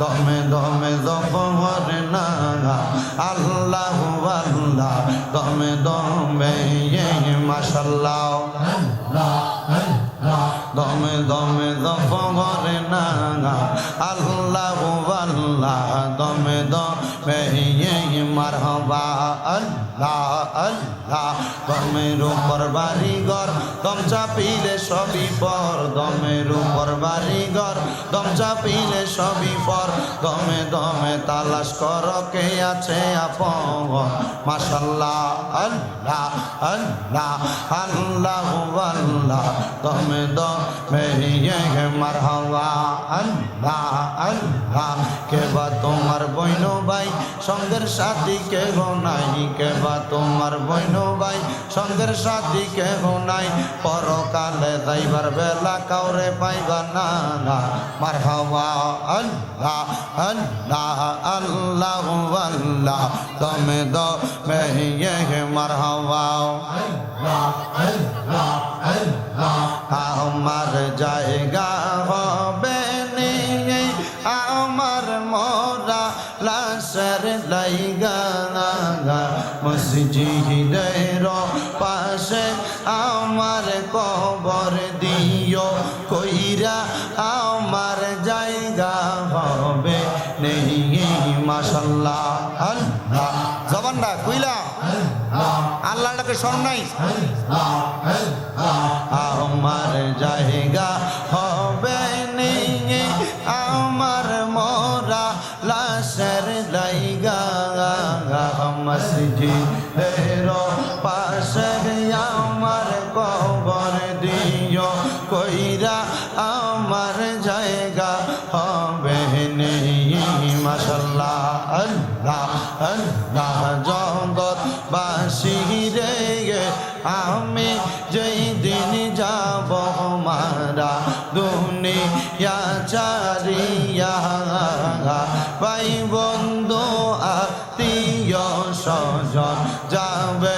দমে দমে জফর না আল্লাহ আল্লাহ। দমে দমে মাশাল্লাহ। দমে দমে জফর না আল্লাহ আল্লাহ, দমে দমে মারহবা, আল্লাহ আল্লাহ দমের উপর বাড়িঘর, দম চাপিলে সবই পর দমের উপর বাড়িঘর, দম চাপিলে সবই পর, দমে দমে তালাশ কর কে আছে আপন, মাশাল্লাহ, আল্লাহ আল্লাহ আল্লাহ আল্লাহ, দমে দমে মারহাবা, আল্লাহ আল্লাহ, কে বা তোমার বইন ভাই? সঙ্গের সাথী কে গো নাই? কে বা তোমার বইন ভাই? সঙ্গের সাথী কে গো নাই? পরকালে যাইবার বেলা কাউরে পাইবা না না। মারহাবা, আল্লাহ আল্লাহ আল্লাহ আল্লাহ। দমে দমে মারহাবা আমার জায়গা হবে আমার মোরা লাশের লাইগা মসজিদের পাশে আমার কবর দিও। কইরা আমার জায়গা হবে নেই। মাসাল্লাহ আল্লাহ। কইলা আল্লাহটাকে স্মরণ নাই। জায়গা হবে নেই আমার মোরা লাশের লাইগা। মসজিদের পাশে আমার কবর দিও, কইরা আমার জায়গা হবে নেই মাসাল্লাহ আল্লাহ আল্লাহ জগৎ বাসি রে আমি যেই দিন যাব মারা দুনিয়া চারিয়া ভাই বন্ধু, আত্মীয় স্বজন, যাবে